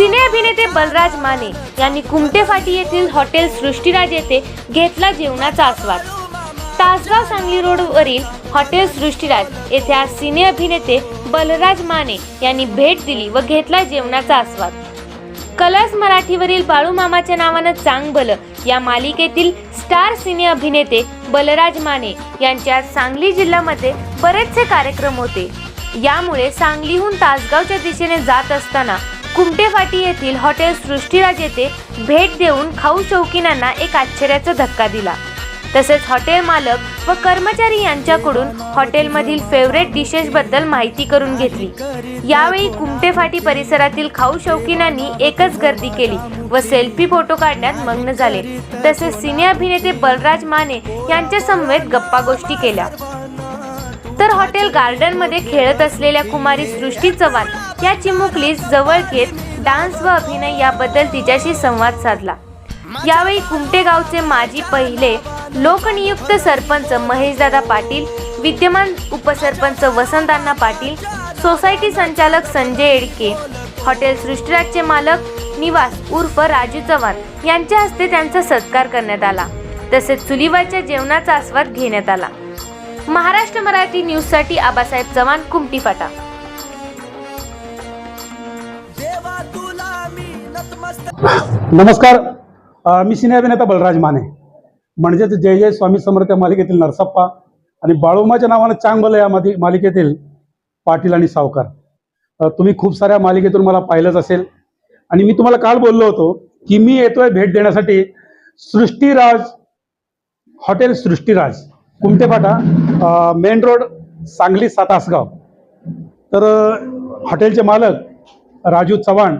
सिने अभिनेते बलराज माने यांनी कुमटे फाटी येथील हॉटेल सृष्टीराज येथे घेतला जेवणाचा आस्वाद. तासगाव सांगली रोडवरील हॉटेल सृष्टीराज येथे आज सिने अभिनेते बलराज माने यांनी भेट दिली व घेतला जेवणाचा आस्वाद. कलर्स मराठीवरील बाळू मामाच्या नावानं चांगबल या मालिकेतील स्टार सिने अभिनेते बलराज माने यांच्या सांगली जिल्ह्यामध्ये बरेचसे कार्यक्रम होते. यामुळे सांगलीहून तासगावच्या दिशेने जात असताना कुमटेफाटी येथील हॉटेल सृष्टीराज येथे भेट देऊन खाऊ शौकीनांना एक आश्चर्याचा धक्का दिला. तसेच हॉटेल मालक व कर्मचारी यांच्याकडून हॉटेलमधील फेवरेट डिशेस बद्दल माहिती करून घेतली. यावेळी कुमटेफाटी परिसरातील खाऊ शौकीनांनी एकच गर्दी केली व सेल्फी फोटो काढण्यात मग्न झाले. तसेच सिने अभिनेते बलराज माने यांच्या समवेत गप्पा गोष्टी केल्या. तर हॉटेल गार्डनमध्ये खेळत असलेल्या कुमारी सृष्टी चव्हाण या चिमुकलीस जवळ घेत डान्स व अभिनय याबद्दल तिच्याशी संवाद साधला. यावेळी कुमटे गावचे माजी पहिले लोकनियुक्त सरपंच महेशदादा पाटील विद्यमान उपसरपंच वसंतांना पाटील सोसायटी संचालक संजय एडके हॉटेल सृष्टीराजचे मालक निवास उर्फ राजू चव्हाण यांच्या हस्ते त्यांचा सत्कार करण्यात आला. तसेच चुलीवरच्या जेवणाचा आस्वाद घेण्यात आला. महाराष्ट्र मराठी न्यूजसाठी आबासाहेब चव्हाण कुमटी फाटा. नमस्कार. मी सिने अभिनेता बलराज माने. म्हणजेच जय जय स्वामी समर्थ या मालिकेतील नरसप्पा आणि बाळूमाच्या नावानं चांगलं या माली मालिकेतील पाटील आणि सावकार. तुम्ही खूप साऱ्या मालिकेतून मला पाहिलंच असेल. आणि मी तुम्हाला काल बोललो होतो की मी येतोय भेट देण्यासाठी Srushtiraj hotel Srushtiraj. Kumtepata main road Sangli सातासगाव. तर हॉटेलचे मालक राजू चव्हाण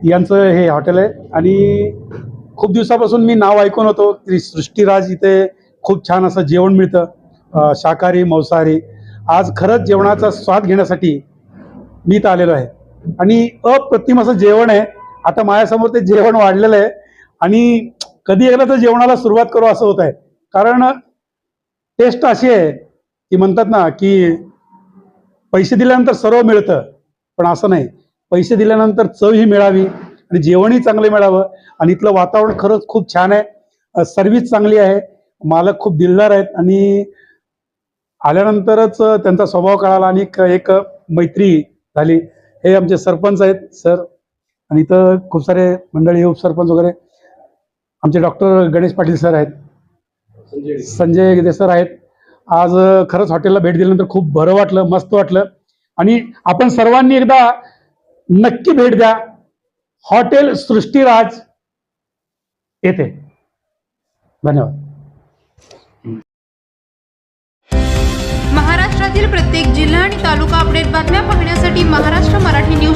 यांचं हे हॉटेल आहे. आणि खूप दिवसापासून मी नाव ऐकून होतो की सृष्टीराज इथे खूप छान असं जेवण मिळतं शाकाहारी मांसाहारी. आज खरंच जेवणाचा स्वाद घेण्यासाठी मी इथं आलेलो आहे. आणि अप्रतिम असं जेवण आहे. आता माझ्यासमोर ते जेवण वाढलेलं आहे. आणि कधी एकदा तर जेवणाला सुरुवात करू असं होत आहे. कारण टेस्ट अशी आहे की म्हणतात ना की पैसे दिल्यानंतर सर्व मिळतं पण असं नाही. पैसे दिल्यानंतर चवही मिळावी आणि जेवणही चांगलं मिळावं. आणि इथलं वातावरण खरंच खूप छान आहे. सर्व्हिस चांगली आहे. मालक खूप दिलदार आहेत. आणि आल्यानंतरच त्यांचा स्वभाव कळाला आणि एक एक मैत्री झाली. हे आमचे सरपंच आहेत सर. आणि इथं खूप सारे मंडळी उपसरपंच वगैरे. आमचे डॉक्टर गणेश पाटील सर आहेत. संजय गिदे सर आहेत. आज खरंच हॉटेलला भेट दिल्यानंतर खूप बरं वाटलं मस्त वाटलं. आणि आपण सर्वांनी एकदा नक्की भेट द्या. हॉटेल सृष्टीराज येथे धन्यवाद. महाराष्ट्रातील प्रत्येक जिल्हा आणि तालुका अपडेट बातम्या पाहण्यासाठी महाराष्ट्र मराठी न्यूज